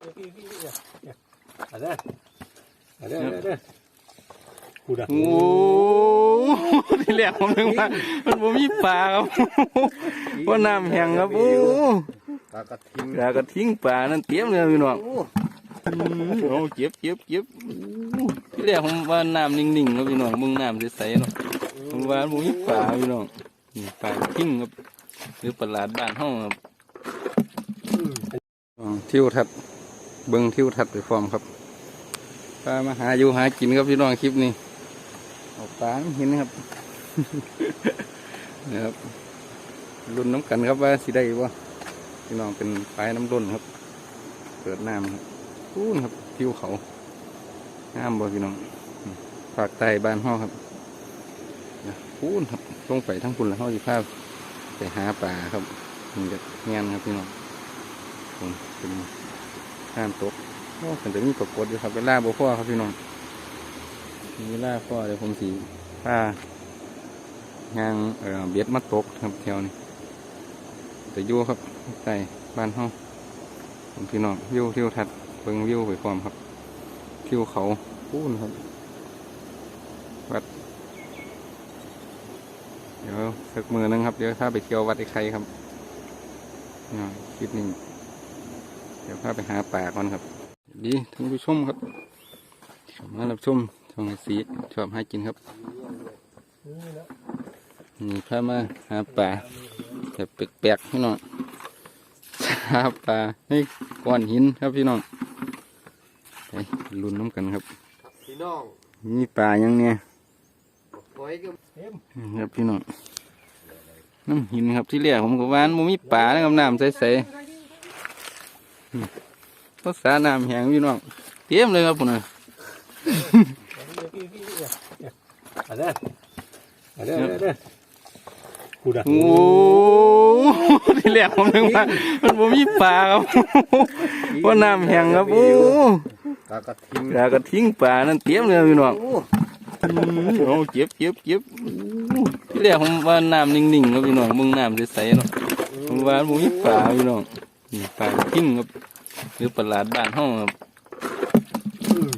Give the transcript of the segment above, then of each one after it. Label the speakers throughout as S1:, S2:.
S1: อะไรอะไรอะไรกูดัก
S2: โอ้ที่แรกผมนึกว่ามันบ่มีปลาครับว่าน้ำแห้งครับโอ้
S1: ตากระทิง
S2: ปลากระทิ้งปลานั่นเตรียมเลยพี่น้องอืมโอ้เจ็บเจ็บเจ็บโอ้ที่แรกผมว่าน้ำนิ่งๆครับพี่น้องมึงน้ำใสๆเนาะผมว่าบ่มีปลาพี่น้องนี่ปลากระทิ้งครับหรือปลาหลาดบ้านเฮาครับอ๋อทิวทัศน์ เบิ่งทิวทัศน์ไปพร้อมครับปลามาหาอยู่หากินครับพี่น้องคลิปนี้เอาปลามเห็นครับนะครับรุ่นน้ำกันครับว่าสิได้บ่พี่น้องเป็นปลายน้ำล้นครับเปิดน้ำครับพูนครับทิวเขางามบ่พี่น้องฝากใต้บ้านห้อครับนะพูนครับลงไปทั้งพุ่นแล้วห้อสิภาพไปหาปลาครับมันจะเงี้ยนครับพี่น้องผมเป็น ข้ามตกโอ้เป็นจะมีปรากฏอยู่ครับเวลาบ่พ่อครับพี่น้องมีเวลาพ่อเดี๋ยวผมสีผ้ายางเอ่อเบ็ดมาตกครับแถวนี้แต่ยู่ครับใต้บ้านห้องผมพี่น้องวิวทิวทัศน์เบิ่งวิวไปพร้อมครับทิวเขาปูนครับวัดเดี๋ยวสักมือนึงครับเดี๋ยวถ้าไปเที่ยววัดไอ้ไข่ครับคลิปนี้เดี๋ยวพาไปหาป่าก่อนครับดีท่านผู้ชมครับชมมารับชมช่องไอสีชอบให้กินครับนี่พามาหาป่าแบบแปลกๆพี่น้องหาปลาในก้อนหินครับพี่น้องไปลุ้นน้ำกันครับ
S1: พี่น้อง
S2: มีปลายังเนี่ย
S1: ปล่อยก็เต็ม
S2: นี่ครับพี่น้องน้ำหินครับที่เรียกผมก็ว่ามันมีปลาแล้วกับน้ำใสๆอืม ภาษาน้ำแห้งพี่น้องเตรียมเลยครับผมนะ
S1: อะไรอะไรอะไรกูดัก
S2: โอ้ที่เรียกผมนึกว่ามันบ่มีปลาครับว่าน้ำแห้งครับโอ้
S1: ตากระทิง
S2: ปลากระทิ้งปลานั่นเตรียมเลยพี่น้องโอ้เจ็บเจ็บเจ็บอู้ที่แรกผมว่าน้ำนิ่งๆครับพี่น้องมึงน้ำใสๆเนาะผมว่าผมมีปลาพี่น้อง นี่ปลาทิ้งครับหรือปลาหลาดบ้านห้องครับ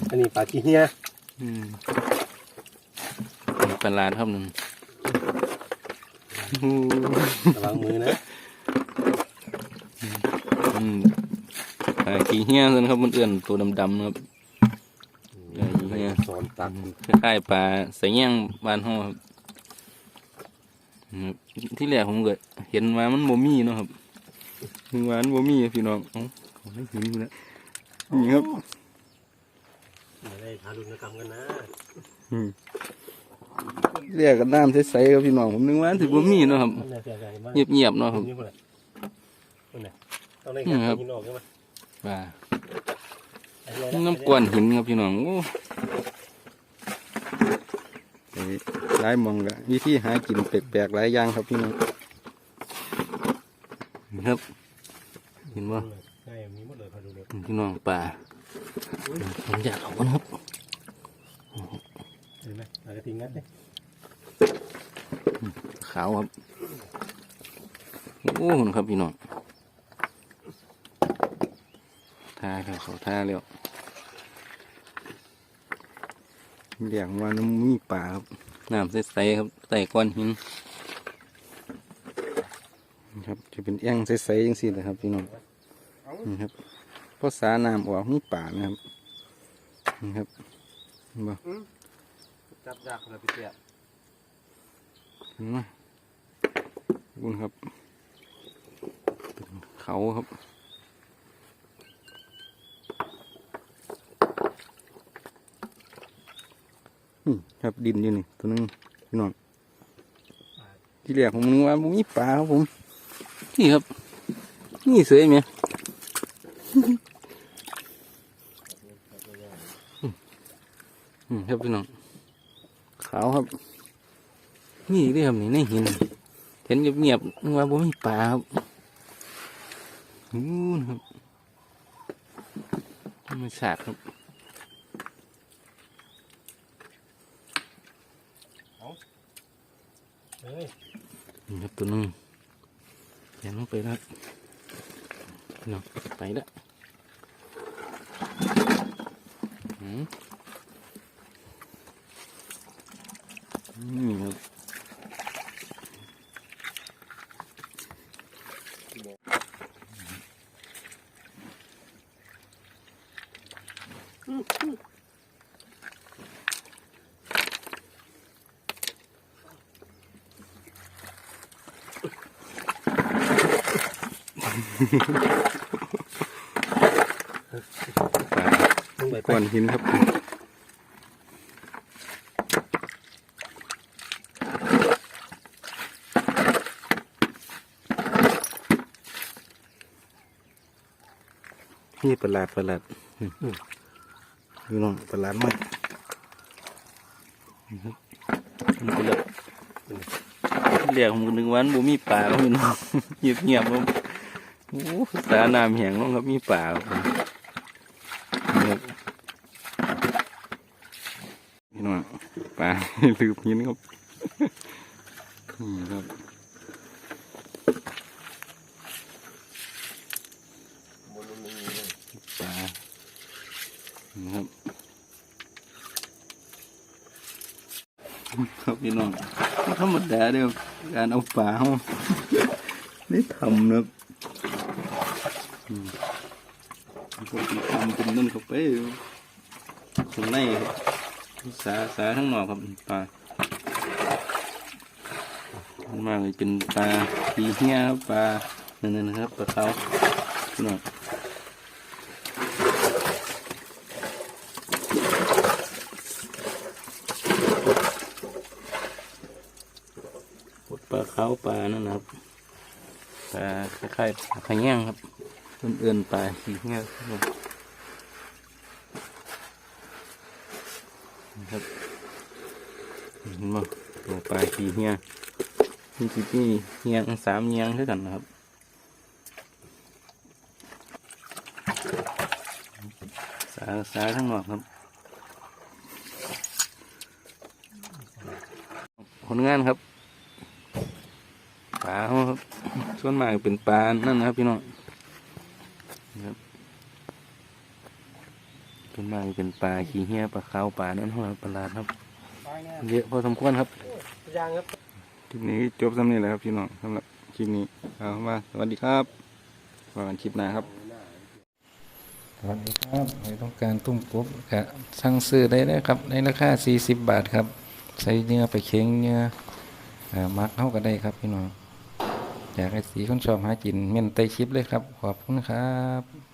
S1: อันนี้ปลาขี้เหี้ย
S2: อืมนี่ปลาหลาดครับนั่นอู้
S1: ระวังมือนะ
S2: อืมปลาขี้เหี้ยนั่นครับมันเอื่อนตัวดำๆนะครับเออขี้เหี้ย
S1: สอนตัก
S2: คล้ายๆปลาใส่ย่างบ้านห้องครับอืมที่แรกผมก็เห็นว่ามันโมมี่เนาะครับ ถึงว่ามันโมมี่พี่น้องเอ้าเขาไม่เห็นอยู่แล้วนี่ครับ
S1: ไม่ได้ทารุณกรรมกันนะ
S2: อืมเรียกกันน้ำใสๆครับพี่น้องผมนึกว่าถือโมมี่เนาะครับ
S1: มันเสียใจมาก
S2: เงียบๆเนาะครับ
S1: นี่คนละคนไหนต้องเล่นการยิงออกใช่ไหม
S2: ว่าน้ำกวนหินครับพี่น้องโอ้ไปหลายหมองกะวิธีหากินแปลกๆหลายอย่างครับพี่น้องนี่ ครับ เห็นว่า
S1: ใช่มีหมดเลยพาดูเลย
S2: พี่น้องป่าผมอยากเอากันครับ
S1: เห็นไหมตากระทิงนั่นเลย
S2: ขาวครับ โอ้หุ่นครับพี่น้องท่าครับเขาท่าแล้วเรียกว่าน้ำมีป่าครับน้ำใสๆครับใส่ก้อนหินครับจะ เป็นแอ่งใสๆจังสี่เลยครับพี่น้องนี่ครับเพราะสาน้ำออกมีป่านะครับนี่ครับเห็นบ่
S1: จับยากเลยพี่เตี้ย
S2: เห็นไหมบุญครับเป็นเขาครับนี่ครับดินอยู่นี่ตัวนึงพี่น้องที่แรกผมนึกว่าผมมีปลาครับผม นี่ครับ นี่เสยไหมอืมครับพี่น้องขาวครับ นี่เรื่องนี่ในหินเห็นเงียบๆนึกว่าผมมีปลาครับอู้นะครับธรรมชาติครับ
S1: เฮ้ย
S2: นี่ครับตัวนึง ยันลงไปแล้วพี่น้องไปแล้วมนี่ครับ
S1: ลงไปไป
S2: ก้อนหินครับนี่ประหลาดประหลาดพี่น้องประหลาดมากนี่ประหลาดเรียกผมนึกวาอันบ่มีป่าครับพี่น้องเงียบเงียบๆครั บโอ้สาน้ำแห้งลงครับมีป่านี่ครับพี่น้องป่าลืมหินครับนี่ครับปลานะครับครับพี่น้องธรรมดาเด้อการเอาปลาเขาได้ทำนะครับ อืมปกติทำเป็นนั่นเข้าไปข้างในครับสาสาทั้งนอกครับปลามาเลยเป็นปลาปีเหี้ยครับปลานั่นๆนะครับปลาเต้าพี่องปลาเขาปลานั่นนะครับปลาคล้ายๆปลาขะแยงครับ เอื่นเอื่นๆปขี้เงี้ยครับเห็นบ่ตัวปลาขี้เงี้ยนี่คือที่เงี้ยสามเงี้ยงเท่ากันนะครับสาสาทั้งหมดครับผลงานครับปลาเขาครับส่วนมากเป็นปลานั่นนะครับพี่น้องนะครับ ส่วนมากเป็นปลาขี้เหี้ยปลาขาวปลานั่นครับปลาลาดครับ เยอะพอสมควรครับ
S1: ยางครับ
S2: คลิปนี้จบสำนี้แหละครับพี่น้องสำหรับคลิปนี้เอามาสวัสดีครับว่ากันคลิปหน้าครับสวัสดีครับใครต้องการตุ้มกบก็สั่งซื้อได้นะครับ ในราคา 40 บาทครับ ใส่เนื้อไปเค็งเนื้อเอ่อมักเข้าก็ได้ครับพี่น้องอยากให้สีคนชอบหากินเม่นไตคลิปเลยครับ ขอบคุณครับ